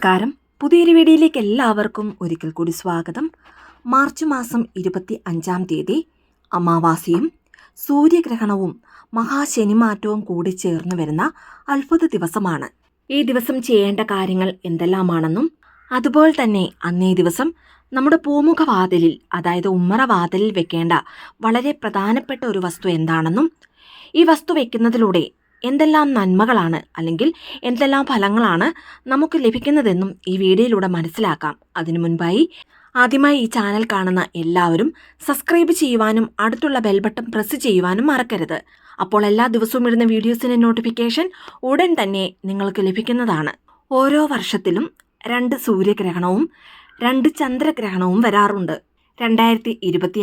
നമസ്കാരം. പുതിയൊരു വീഡിയോയിലേക്ക് എല്ലാവർക്കും ഒരിക്കൽ കൂടി സ്വാഗതം. മാർച്ച് മാസം ഇരുപത്തി അഞ്ചാം തീയതി അമാവാസിയും സൂര്യഗ്രഹണവും മഹാശനിമാറ്റവും കൂടി ചേർന്ന് വരുന്ന അത്ഭുത ദിവസമാണ്. ഈ ദിവസം ചെയ്യേണ്ട കാര്യങ്ങൾ എന്തെല്ലാമാണെന്നും അതുപോലെ തന്നെ അന്നേ ദിവസം നമ്മുടെ പൂമുഖ പൂമുഖവാതിലിൽ അതായത് ഉമ്മറ ഉമ്മറവാതിലിൽ വെക്കേണ്ട വളരെ പ്രധാനപ്പെട്ട ഒരു വസ്തു എന്താണെന്നും ഈ വസ്തു വെക്കുന്നതിലൂടെ എന്തെല്ലാം നന്മകളാണ് അല്ലെങ്കിൽ എന്തെല്ലാം ഫലങ്ങളാണ് നമുക്ക് ലഭിക്കുന്നതെന്നും ഈ വീഡിയോയിലൂടെ മനസ്സിലാക്കാം. അതിനു മുൻപായി ആദ്യമായി ഈ ചാനൽ കാണുന്ന എല്ലാവരും സബ്സ്ക്രൈബ് ചെയ്യുവാനും അടുത്തുള്ള ബെൽബട്ടൺ പ്രസ് ചെയ്യുവാനും മറക്കരുത്. അപ്പോൾ എല്ലാ ദിവസവും ഇടുന്ന വീഡിയോസിന്റെ നോട്ടിഫിക്കേഷൻ ഉടൻ തന്നെ നിങ്ങൾക്ക് ലഭിക്കുന്നതാണ്. ഓരോ വർഷത്തിലും രണ്ട് സൂര്യഗ്രഹണവും രണ്ട് ചന്ദ്രഗ്രഹണവും വരാറുണ്ട്. രണ്ടായിരത്തി ഇരുപത്തി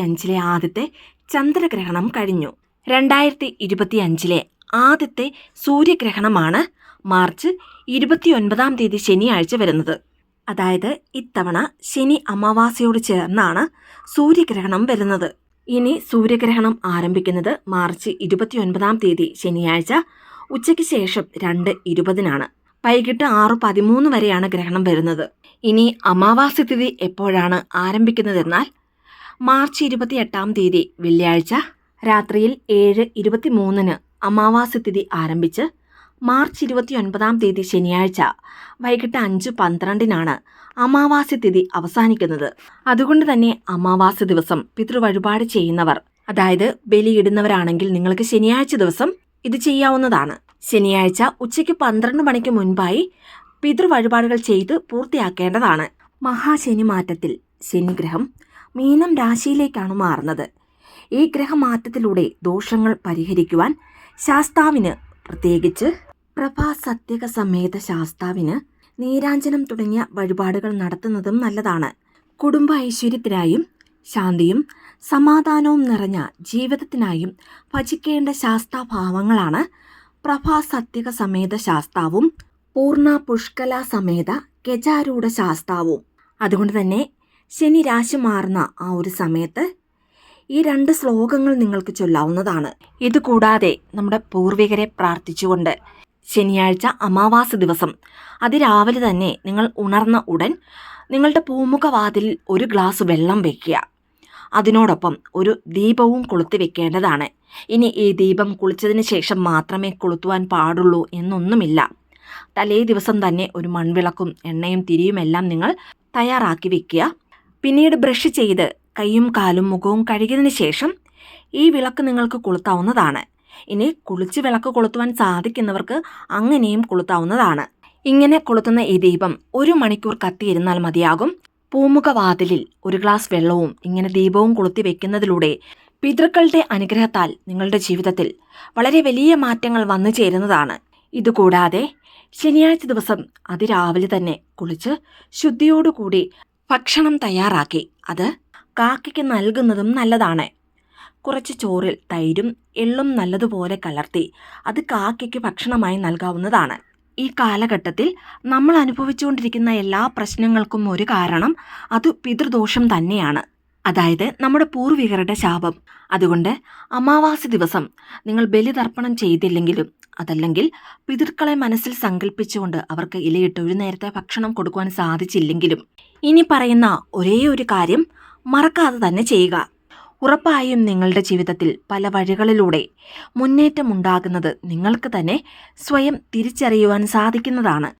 ആദ്യത്തെ ചന്ദ്രഗ്രഹണം കഴിഞ്ഞു. രണ്ടായിരത്തി ഇരുപത്തി അഞ്ചിലെ ആദ്യത്തെ സൂര്യഗ്രഹണമാണ് മാർച്ച് ഇരുപത്തിയൊൻപതാം തീയതി ശനിയാഴ്ച വരുന്നത്. അതായത് ഇത്തവണ ശനി അമാവാസയോട് ചേർന്നാണ് സൂര്യഗ്രഹണം വരുന്നത്. ഇനി സൂര്യഗ്രഹണം ആരംഭിക്കുന്നത് മാർച്ച് ഇരുപത്തിയൊൻപതാം തീയതി ശനിയാഴ്ച ഉച്ചയ്ക്ക് ശേഷം രണ്ട് ഇരുപതിനാണ്. വൈകിട്ട് ആറ് പതിമൂന്ന് വരെയാണ് ഗ്രഹണം വരുന്നത്. ഇനി അമാവാസി തിഥി എപ്പോഴാണ് ആരംഭിക്കുന്നതെന്നാൽ മാർച്ച് ഇരുപത്തിയെട്ടാം തീയതി വെള്ളിയാഴ്ച രാത്രിയിൽ ഏഴ് ഇരുപത്തിമൂന്നിന് അമാവാസി തിഥി ആരംഭിച്ച് മാർച്ച് ഇരുപത്തി ഒൻപതാം തീയതി ശനിയാഴ്ച വൈകിട്ട് അഞ്ച് പന്ത്രണ്ടിനാണ് അമാവാസി തിഥി അവസാനിക്കുന്നത്. അതുകൊണ്ട് തന്നെ അമാവാസി ദിവസം പിതൃവഴിപാട് ചെയ്യുന്നവർ അതായത് ബലിയിടുന്നവരാണെങ്കിൽ നിങ്ങൾക്ക് ശനിയാഴ്ച ദിവസം ഇത് ചെയ്യാവുന്നതാണ്. ശനിയാഴ്ച ഉച്ചയ്ക്ക് പന്ത്രണ്ട് മണിക്ക് മുൻപായി പിതൃവഴിപാടുകൾ ചെയ്ത് പൂർത്തിയാക്കേണ്ടതാണ്. മഹാശനി മാറ്റത്തിൽ ശനിഗ്രഹം മീനം രാശിയിലേക്കാണ് മാറുന്നത്. ഈ ഗ്രഹമാറ്റത്തിലൂടെ ദോഷങ്ങൾ പരിഹരിക്കുവാൻ ശാസ്താവിന് പ്രത്യേകിച്ച് പ്രഭാ സത്യക സമേത ശാസ്താവിന് നീരാഞ്ജനം തുടങ്ങിയ വഴിപാടുകൾ നടത്തുന്നതും നല്ലതാണ്. കുടുംബ ഐശ്വര്യത്തിനായും ശാന്തിയും സമാധാനവും നിറഞ്ഞ ജീവിതത്തിനായും ഭജിക്കേണ്ട ശാസ്താഭാവങ്ങളാണ് പ്രഭാ സത്യക സമേത ശാസ്താവും പൂർണ പുഷ്കല സമേത ഗജാരൂഢ ശാസ്താവും. അതുകൊണ്ട് തന്നെ ശനി രാശി മാറുന്ന ആ ഒരു സമയത്ത് ഈ രണ്ട് ശ്ലോകങ്ങൾ നിങ്ങൾക്ക് ചൊല്ലാവുന്നതാണ്. ഇതുകൂടാതെ നമ്മുടെ പൂർവികരെ പ്രാർത്ഥിച്ചുകൊണ്ട് ശനിയാഴ്ച അമാവാസ ദിവസം. അതിരാവിലെ തന്നെ നിങ്ങൾ ഉണർന്ന ഉടൻ നിങ്ങളുടെ പൂമുഖവാതിലിൽ ഒരു ഗ്ലാസ് വെള്ളം വയ്ക്കുക അതിനോടൊപ്പം ഒരു ദീപവും കൊളുത്തി വെക്കേണ്ടതാണ്. ഇനി ഈ ദീപം കുളിച്ചതിന് ശേഷം മാത്രമേ കൊളുത്തുവാൻ പാടുള്ളൂ എന്നൊന്നുമില്ല. തലേ ദിവസം തന്നെ ഒരു മൺവിളക്കും എണ്ണയും തിരിയുമെല്ലാം നിങ്ങൾ തയ്യാറാക്കി വെക്കുക. പിന്നീട് ബ്രഷ് ചെയ്ത് കൈയും കാലും മുഖവും കഴുകിയതിന് ശേഷം ഈ വിളക്ക് നിങ്ങൾക്ക് കൊളുത്താവുന്നതാണ്. ഇനി കുളിച്ച് വിളക്ക് കൊളുത്തുവാൻ സാധിക്കുന്നവർക്ക് അങ്ങനെയും കൊളുത്താവുന്നതാണ്. ഇങ്ങനെ കൊളുത്തുന്ന ഈ ദീപം ഒരു മണിക്കൂർ കത്തിയിരുന്നാൽ മതിയാകും. പൂമുഖവാതിലിൽ ഒരു ഗ്ലാസ് വെള്ളവും ഇങ്ങനെ ദീപവും കൊളുത്തി വെക്കുന്നതിലൂടെ പിതൃക്കളുടെ അനുഗ്രഹത്താൽ നിങ്ങളുടെ ജീവിതത്തിൽ വളരെ വലിയ മാറ്റങ്ങൾ വന്നു ചേരുന്നതാണ്. ഇതുകൂടാതെ ശനിയാഴ്ച ദിവസം അതിരാവിലെ തന്നെ കുളിച്ച് ശുദ്ധിയോടുകൂടി ഭക്ഷണം തയ്യാറാക്കി. അത് കാക്കയ്ക്ക് നൽകുന്നതും നല്ലതാണ്. കുറച്ച് ചോറിൽ തൈരും എള്ളും നല്ലതുപോലെ കലർത്തി അത് കാക്കയ്ക്ക് ഭക്ഷണമായി നൽകാവുന്നതാണ്. ഈ കാലഘട്ടത്തിൽ നമ്മൾ അനുഭവിച്ചുകൊണ്ടിരിക്കുന്ന എല്ലാ പ്രശ്നങ്ങൾക്കും ഒരു കാരണം അത് പിതൃദോഷം തന്നെയാണ്. അതായത് നമ്മുടെ പൂർവികരുടെ ശാപം. അതുകൊണ്ട് അമാവാസി ദിവസം നിങ്ങൾ ബലിതർപ്പണം ചെയ്തില്ലെങ്കിലും അതല്ലെങ്കിൽ പിതൃക്കളെ മനസ്സിൽ സങ്കല്പിച്ചുകൊണ്ട് അവർക്ക് ഇലയിട്ട് ഒരു നേരത്തെ ഭക്ഷണം കൊടുക്കുവാൻ സാധിച്ചില്ലെങ്കിലും ഇനി പറയുന്ന ഒരേ ഒരു കാര്യം മറക്കാതെ തന്നെ ചെയ്യുക. ഉറപ്പായും നിങ്ങളുടെ ജീവിതത്തിൽ പല വഴികളിലൂടെ മുന്നേറ്റമുണ്ടാകുന്നത് നിങ്ങൾക്ക് തന്നെ സ്വയം തിരിച്ചറിയുവാൻ സാധിക്കുന്നതാണ്.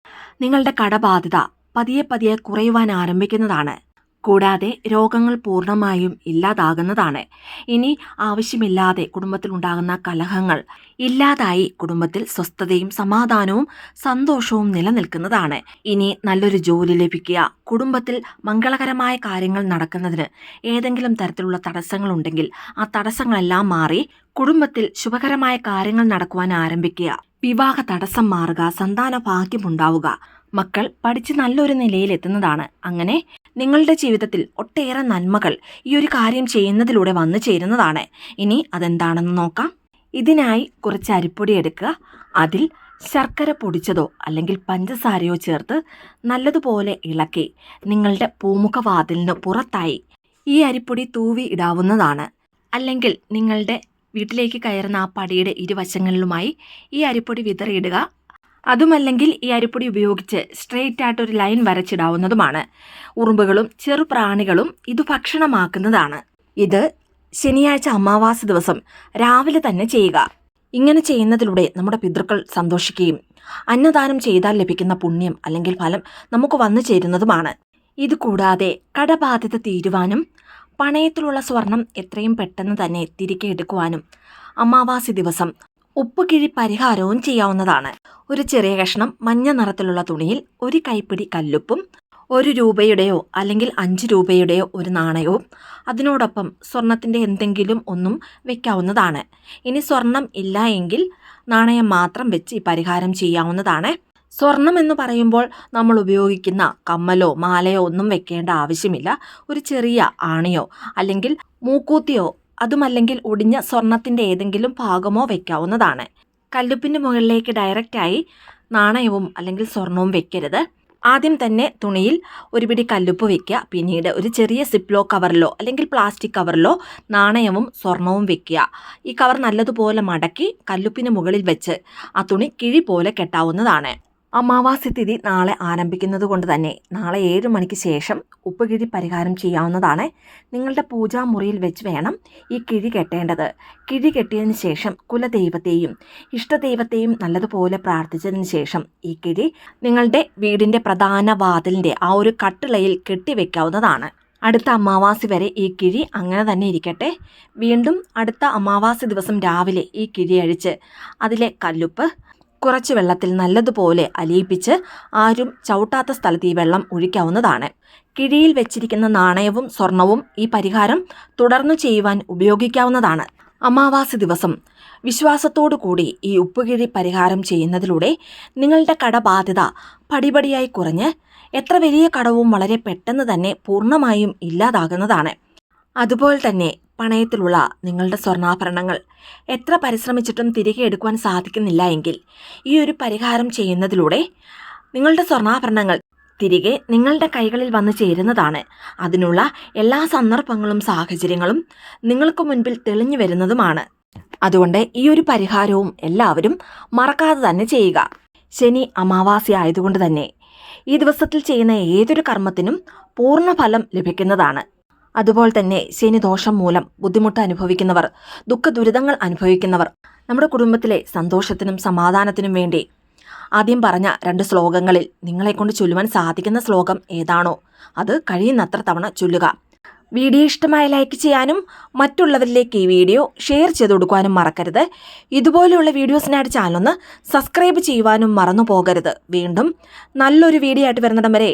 നിങ്ങളുടെ കടബാധ്യത പതിയെ പതിയെ കുറയുവാൻ ആരംഭിക്കുന്നതാണ്. കൂടാതെ രോഗങ്ങൾ പൂർണമായും ഇല്ലാതാകുന്നതാണ്. ഇനി ആവശ്യമില്ലാതെ കുടുംബത്തിൽ ഉണ്ടാകുന്ന കലഹങ്ങൾ ഇല്ലാതായി കുടുംബത്തിൽ സ്വസ്ഥതയും സമാധാനവും സന്തോഷവും നിലനിൽക്കുന്നതാണ്. ഇനി നല്ലൊരു ജോലി ലഭിക്കുക കുടുംബത്തിൽ മംഗളകരമായ കാര്യങ്ങൾ നടക്കുന്നതിന് ഏതെങ്കിലും തരത്തിലുള്ള തടസ്സങ്ങളുണ്ടെങ്കിൽ ആ തടസ്സങ്ങളെല്ലാം മാറി കുടുംബത്തിൽ ശുഭകരമായ കാര്യങ്ങൾ നടക്കുവാൻ ആരംഭിക്കുക. വിവാഹ തടസ്സം മാറുക സന്താന ഭാഗ്യമുണ്ടാവുക മക്കൾ പഠിച്ച് നല്ലൊരു നിലയിലെത്തുന്നതാണ്. അങ്ങനെ നിങ്ങളുടെ ജീവിതത്തിൽ ഒട്ടേറെ നന്മകൾ ഈ ഒരു കാര്യം ചെയ്യുന്നതിലൂടെ വന്നു ചേരുന്നതാണ്. ഇനി അതെന്താണെന്ന് നോക്കാം. ഇതിനായി കുറച്ച് അരിപ്പൊടി എടുക്കുക. അതിൽ ശർക്കര പൊടിച്ചതോ അല്ലെങ്കിൽ പഞ്ചസാരയോ ചേർത്ത് നല്ലതുപോലെ ഇളക്കി നിങ്ങളുടെ പൂമുഖവാതിലിന് പുറത്തായി ഈ അരിപ്പൊടി തൂവി ഇടാവുന്നതാണ്. അല്ലെങ്കിൽ നിങ്ങളുടെ വീട്ടിലേക്ക് കയറുന്ന ആ പടിയുടെ ഇരുവശങ്ങളിലുമായി ഈ അരിപ്പൊടി വിതറിയിടുക. അതുമല്ലെങ്കിൽ ഈ അരിപ്പൊടി ഉപയോഗിച്ച് സ്ട്രെയിറ്റ് ആയിട്ട് ഒരു ലൈൻ വരച്ചിടാവുന്നതുമാണ്. ഉറുമ്പുകളും ചെറുപ്രാണികളും ഇത് ഭക്ഷണമാക്കുന്നതാണ്. ഇത് ശനിയാഴ്ച അമാവാസ ദിവസം രാവിലെ തന്നെ ചെയ്യുക. ഇങ്ങനെ ചെയ്യുന്നതിലൂടെ നമ്മുടെ പിതൃക്കൾ സന്തോഷിക്കുകയും അന്നദാനം ചെയ്താൽ ലഭിക്കുന്ന പുണ്യം അല്ലെങ്കിൽ ഫലം നമുക്ക് വന്നു ചേരുന്നതുമാണ്. ഇത് കൂടാതെ കടബാധ്യത തീരുവാനും പണയത്തിലുള്ള സ്വർണം എത്രയും പെട്ടെന്ന് തന്നെ തിരികെ എടുക്കുവാനും അമാവാസി ദിവസം ഉപ്പുകിഴി പരിഹാരവും ചെയ്യാവുന്നതാണ്. ഒരു ചെറിയ കഷ്ണം മഞ്ഞ നിറത്തിലുള്ള തുണിയിൽ ഒരു കൈപ്പിടി കല്ലുപ്പും ഒരു രൂപയുടെയോ അല്ലെങ്കിൽ അഞ്ച് രൂപയുടെയോ ഒരു നാണയവും അതിനോടൊപ്പം സ്വർണത്തിന്റെ എന്തെങ്കിലും ഒന്നും വെക്കാവുന്നതാണ്. ഇനി സ്വർണം ഇല്ല എങ്കിൽ നാണയം മാത്രം വെച്ച് ഈ പരിഹാരം ചെയ്യാവുന്നതാണ്. സ്വർണം എന്ന് പറയുമ്പോൾ നമ്മൾ ഉപയോഗിക്കുന്ന കമ്മലോ മാലയോ ഒന്നും വെക്കേണ്ട ആവശ്യമില്ല. ഒരു ചെറിയ ആണിയോ അല്ലെങ്കിൽ മൂക്കൂത്തിയോ അതുമല്ലെങ്കിൽ ഒടിഞ്ഞ സ്വർണത്തിന്റെ ഏതെങ്കിലും ഭാഗമോ വെക്കാവുന്നതാണ്. കല്ലുപ്പിന്റെ മുകളിലേക്ക് ഡയറക്റ്റായി നാണയവും അല്ലെങ്കിൽ സ്വർണവും വെക്കരുത്. ആദ്യം തന്നെ തുണിയിൽ ഒരു പിടി കല്ലുപ്പ് വെക്കുക. പിന്നീട് ഒരു ചെറിയ സിപ്ലോ കവറിലോ അല്ലെങ്കിൽ പ്ലാസ്റ്റിക് കവറിലോ നാണയവും സ്വർണവും വെക്കുക. ഈ കവർ നല്ലതുപോലെ മടക്കി കല്ലുപ്പിന് മുകളിൽ വെച്ച് ആ തുണി കിഴി പോലെ കെട്ടാവുന്നതാണ്. അമാവാസി തിഥി നാളെ ആരംഭിക്കുന്നത് കൊണ്ട് തന്നെ നാളെ ഏഴ് മണിക്ക് ശേഷം ഉപ്പുകിഴി പരിഹാരം ചെയ്യാവുന്നതാണ്. നിങ്ങളുടെ പൂജാമുറിയിൽ വെച്ച് വേണം ഈ കിഴി കെട്ടേണ്ടത്. കിഴി കെട്ടിയതിന് ശേഷം കുലദൈവത്തെയും ഇഷ്ടദൈവത്തെയും നല്ലതുപോലെ പ്രാർത്ഥിച്ചതിന് ശേഷം ഈ കിഴി നിങ്ങളുടെ വീടിന്റെ പ്രധാന വാതിലിന്റെ ആ ഒരു കട്ടിളയിൽ കെട്ടിവെക്കാവുന്നതാണ് അടുത്ത അമാവാസി വരെ ഈ കിഴി അങ്ങനെ തന്നെ ഇരിക്കട്ടെ. വീണ്ടും അടുത്ത അമാവാസി ദിവസം രാവിലെ ഈ കിഴി അഴിച്ച് അതിലെ കല്ലുപ്പ് കുറച്ച് വെള്ളത്തിൽ നല്ലതുപോലെ അലിയിപ്പിച്ച് ആരും ചവിട്ടാത്ത സ്ഥലത്ത് ഈ വെള്ളം ഒഴിക്കാവുന്നതാണ്. കിഴിയിൽ വെച്ചിരിക്കുന്ന നാണയവും സ്വർണവും ഈ പരിഹാരം തുടർന്നു ചെയ്യുവാൻ ഉപയോഗിക്കാവുന്നതാണ്. അമാവാസി ദിവസം. കൂടി ഈ ഉപ്പുകിഴി പരിഹാരം ചെയ്യുന്നതിലൂടെ നിങ്ങളുടെ കടബാധ്യത പടിപടിയായി കുറഞ്ഞ് എത്ര വലിയ കടവും വളരെ പെട്ടെന്ന് തന്നെ പൂർണമായും ഇല്ലാതാകുന്നതാണ്. അതുപോലെ തന്നെ പണയത്തിലുള്ള നിങ്ങളുടെ സ്വർണാഭരണങ്ങൾ. എത്ര പരിശ്രമിച്ചിട്ടും തിരികെ എടുക്കുവാൻ സാധിക്കുന്നില്ല എങ്കിൽ ഈ ഒരു പരിഹാരം ചെയ്യുന്നതിലൂടെ നിങ്ങളുടെ സ്വർണാഭരണങ്ങൾ തിരികെ നിങ്ങളുടെ കൈകളിൽ വന്നു ചേരുന്നതാണ്. അതിനുള്ള എല്ലാ സന്ദർഭങ്ങളും സാഹചര്യങ്ങളും നിങ്ങൾക്ക് മുൻപിൽ തെളിഞ്ഞു വരുന്നതുമാണ്. അതുകൊണ്ട് ഈ ഒരു പരിഹാരവും എല്ലാവരും മറക്കാതെ തന്നെ ചെയ്യുക. ശനി അമാവാസി ആയതുകൊണ്ട് തന്നെ ഈ ദിവസത്തിൽ ചെയ്യുന്ന ഏതൊരു കർമ്മത്തിനും പൂർണ ഫലം ലഭിക്കുന്നതാണ്. അതുപോലെ തന്നെ ശനിദോഷം മൂലം ബുദ്ധിമുട്ട് അനുഭവിക്കുന്നവർ ദുഃഖ ദുരിതങ്ങൾ അനുഭവിക്കുന്നവർ നമ്മുടെ കുടുംബത്തിലെ സന്തോഷത്തിനും സമാധാനത്തിനും വേണ്ടി ആദ്യം പറഞ്ഞ രണ്ട് ശ്ലോകങ്ങളിൽ നിങ്ങളെക്കൊണ്ട് ചൊല്ലുവാൻ സാധിക്കുന്ന ശ്ലോകം ഏതാണോ? അത് കഴിയുന്നത്ര തവണ ചൊല്ലുക. വീഡിയോ ഇഷ്ടമായ ലൈക്ക് ചെയ്യാനും മറ്റുള്ളവരിലേക്ക് ഈ വീഡിയോ ഷെയർ ചെയ്ത് കൊടുക്കുവാനും മറക്കരുത്. ഇതുപോലെയുള്ള വീഡിയോസിനായിട്ട് ചാനലൊന്ന് സബ്സ്ക്രൈബ് ചെയ്യുവാനും മറന്നു പോകരുത് വീണ്ടും നല്ലൊരു വീഡിയോ ആയിട്ട് വരുന്നിടം വരെ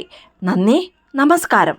നന്ദി നമസ്കാരം.